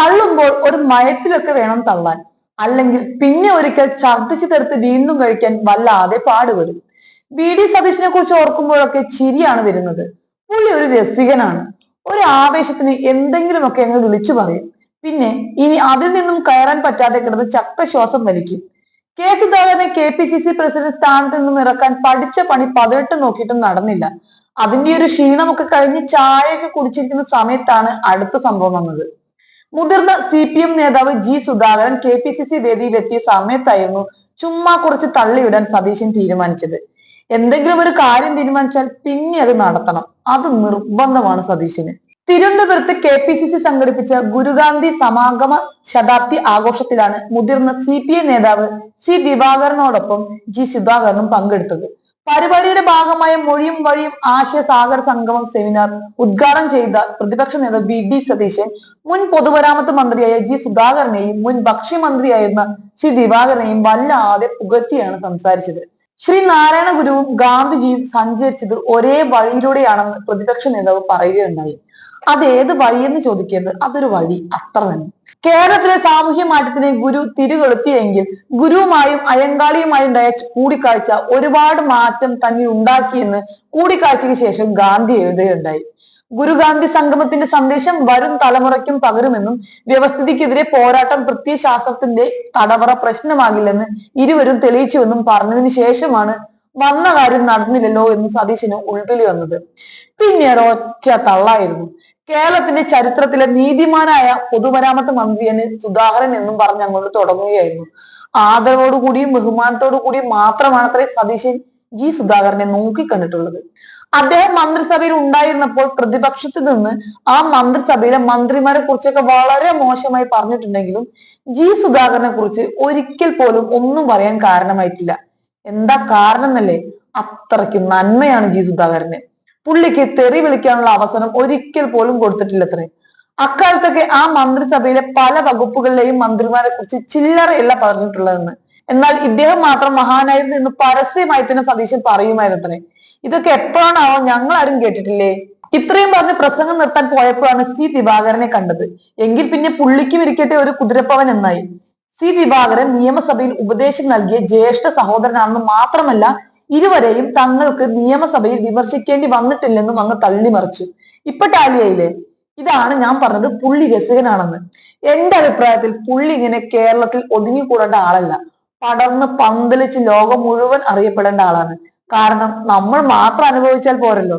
തള്ളുമ്പോൾ ഒരു മയത്തിലൊക്കെ വേണം തള്ളാൻ. അല്ലെങ്കിൽ പിന്നെ ഒരിക്കൽ ഛർദ്ദിച്ചു തീർത്ത് വീണ്ടും കഴിക്കാൻ വല്ലാതെ പാടുപെടും. വി. ഡി. സതീശിനെ കുറിച്ച് ഓർക്കുമ്പോഴൊക്കെ ചിരിയാണ് വരുന്നത്. പുള്ളി ഒരു രസികനാണ്. ഒരു ആവേശത്തിന് എന്തെങ്കിലുമൊക്കെ അങ്ങ് വിളിച്ചു പറയും. പിന്നെ ഇനി അതിൽ നിന്നും കയറാൻ പറ്റാതെ കിടന്ന് ചക്രശ്വാസം വലിക്കും. കെ. സുധാകരനെ K. P. C. C president സ്ഥാനത്ത് നിന്നും ഇറക്കാൻ പഠിച്ച പണി പതിനെട്ട് നോക്കിയിട്ടും നടന്നില്ല. അതിന്റെ ഒരു ക്ഷീണമൊക്കെ കഴിഞ്ഞ് ചായയൊക്കെ കുടിച്ചിരിക്കുന്ന സമയത്താണ് അടുത്ത സംഭവം വന്നത്. മുതിർന്ന സി പി എം നേതാവ് G Sudhakaran K P C C വേദിയിലെത്തിയ സമയത്തായിരുന്നു ചുമ്മാ കുറച്ച് തള്ളിയിടാൻ സതീശൻ തീരുമാനിച്ചത്. എന്തെങ്കിലും ഒരു കാര്യം തീരുമാനിച്ചാൽ പിന്നെ അത് നടത്തണം. അത് നിർബന്ധമാണ് സതീശന്. തിരുവനന്തപുരത്ത് കെ പി സി സി സംഘടിപ്പിച്ച ഗുരുഗാന്ധി സമാഗമ ശതാബ്ദി ആഘോഷത്തിലാണ് മുതിർന്ന സി പി ഐ നേതാവ് സി ദിവാകരനോടൊപ്പം ജി സുധാകരനും പങ്കെടുത്തത്. പരിപാടിയുടെ ഭാഗമായ മൊഴിയും വഴിയും ആശയ സാഗർ സംഗമം സെമിനാർ ഉദ്ഘാടനം ചെയ്ത പ്രതിപക്ഷ നേതാവ് വി ഡി സതീശൻ മുൻ പൊതുമരാമത്ത് മന്ത്രിയായ ജി സുധാകരനെയും മുൻ ഭക്ഷ്യമന്ത്രിയായിരുന്ന സി ദിവാകരനെയും വല്ലാതെ പുകഴ്ത്തിയാണ് സംസാരിച്ചത്. ശ്രീ നാരായണ ഗുരുവും ഗാന്ധിജിയും സഞ്ചരിച്ചത് ഒരേ വഴിയിലൂടെയാണെന്ന് പ്രതിപക്ഷ നേതാവ് പറയുകയുണ്ടായി. അത് ഏത് വഴിയെന്ന് ചോദിക്കരുത് അതൊരു വഴി അത്ര തന്നെ. കേരളത്തിലെ സാമൂഹ്യ മാറ്റത്തിന് ഗുരു തിരികൊളുത്തിയെങ്കിൽ ഗുരുവുമായും അയ്യങ്കാളിയുമായും ഉണ്ടായ കൂടിക്കാഴ്ച ഒരുപാട് മാറ്റം തന്നെ ഉണ്ടാക്കിയെന്ന് കൂടിക്കാഴ്ചയ്ക്ക് ശേഷം ഗാന്ധി എഴുതുകയുണ്ടായി. ഗുരുഗാന്ധി സംഗമത്തിന്റെ സന്ദേശം വരും തലമുറയ്ക്കും പകരുമെന്നും വ്യവസ്ഥിതിക്കെതിരെ പോരാട്ടം പ്രത്യയശാസ്ത്രത്തിന്റെ തടവറ പ്രശ്നമാകില്ലെന്ന് ഇരുവരും തെളിയിച്ചുവെന്നും പറഞ്ഞതിന് ശേഷമാണ് വന്ന കാര്യം നടന്നില്ലല്ലോ എന്ന് സതീശന് ഉൾവിളി വന്നത്. പിന്നെ ഒറ്റ തള്ളായിരുന്നു. കേരളത്തിന്റെ ചരിത്രത്തിലെ നീതിമാനായ പൊതുമരാമത്ത് മന്ത്രിയെ സുധാകരൻ എന്നും പറഞ്ഞ് അങ്ങോട്ട് തുടങ്ങുകയായിരുന്നു. ആദരവോടുകൂടിയും ബഹുമാനത്തോടു കൂടിയും മാത്രമാണ് അത്രേ സതീശൻ ജി സുധാകരനെ നോക്കിക്കണ്ടിട്ടുള്ളത്. അദ്ദേഹം മന്ത്രിസഭയിൽ ഉണ്ടായിരുന്നപ്പോൾ പ്രതിപക്ഷത്ത് നിന്ന് ആ മന്ത്രിസഭയിലെ മന്ത്രിമാരെ കുറിച്ചൊക്കെ വളരെ മോശമായി പറഞ്ഞിട്ടുണ്ടെങ്കിലും ജി സുധാകരനെ കുറിച്ച് ഒരിക്കൽ പോലും ഒന്നും പറയാൻ കാരണമായിട്ടില്ല. എന്താ കാരണം എന്നല്ലേ അത്രയ്ക്ക് നന്മയാണ് ജി സുധാകരന്. പുള്ളിക്ക് തെറി വിളിക്കാനുള്ള അവസരം ഒരിക്കൽ പോലും കൊടുത്തിട്ടില്ല അത്രേ അക്കാലത്തൊക്കെ ആ മന്ത്രിസഭയിലെ പല വകുപ്പുകളിലെയും മന്ത്രിമാരെ കുറിച്ച് ചില്ലറയല്ല പറഞ്ഞിട്ടുള്ളതെന്ന്. എന്നാൽ ഇദ്ദേഹം മാത്രം മഹാനായിരുന്നു എന്ന് പരസ്യമായി തന്നെ സതീശൻ പറയുമായിരുന്നത്രേ. ഇതൊക്കെ എപ്പോഴാണാവോ ഞങ്ങൾ ആരും കേട്ടിട്ടില്ലേ? ഇത്രയും പറഞ്ഞ് പ്രസംഗം നിർത്താൻ പോയപ്പോഴാണ് സി ദിവാകരനെ കണ്ടത്. എങ്കിൽ പിന്നെ പുള്ളിക്കും ഇരിക്കട്ടെ ഒരു കുതിരപ്പവൻ എന്നായി. സി ദിവാകരൻ നിയമസഭയിൽ ഉപദേശം നൽകിയ ജ്യേഷ്ഠ സഹോദരനാണെന്ന് മാത്രമല്ല ഇരുവരെയും തങ്ങൾക്ക് നിയമസഭയിൽ വിമർശിക്കേണ്ടി വന്നിട്ടില്ലെന്നും അങ്ങ് തള്ളിമറിച്ചു. ഇപ്പൊ ടാലിയായില്ലേ? ഇതാണ് ഞാൻ പറഞ്ഞത് പുള്ളി രസികനാണെന്ന്. എന്റെ അഭിപ്രായത്തിൽ പുള്ളി ഇങ്ങനെ കേരളത്തിൽ ഒതുങ്ങിക്കൂടേണ്ട ആളല്ല. പടർന്ന് പന്തലിച്ച് ലോകം മുഴുവൻ അറിയപ്പെടേണ്ട ആളാണ്. കാരണം നമ്മൾ മാത്രം അനുഭവിച്ചാൽ പോരല്ലോ.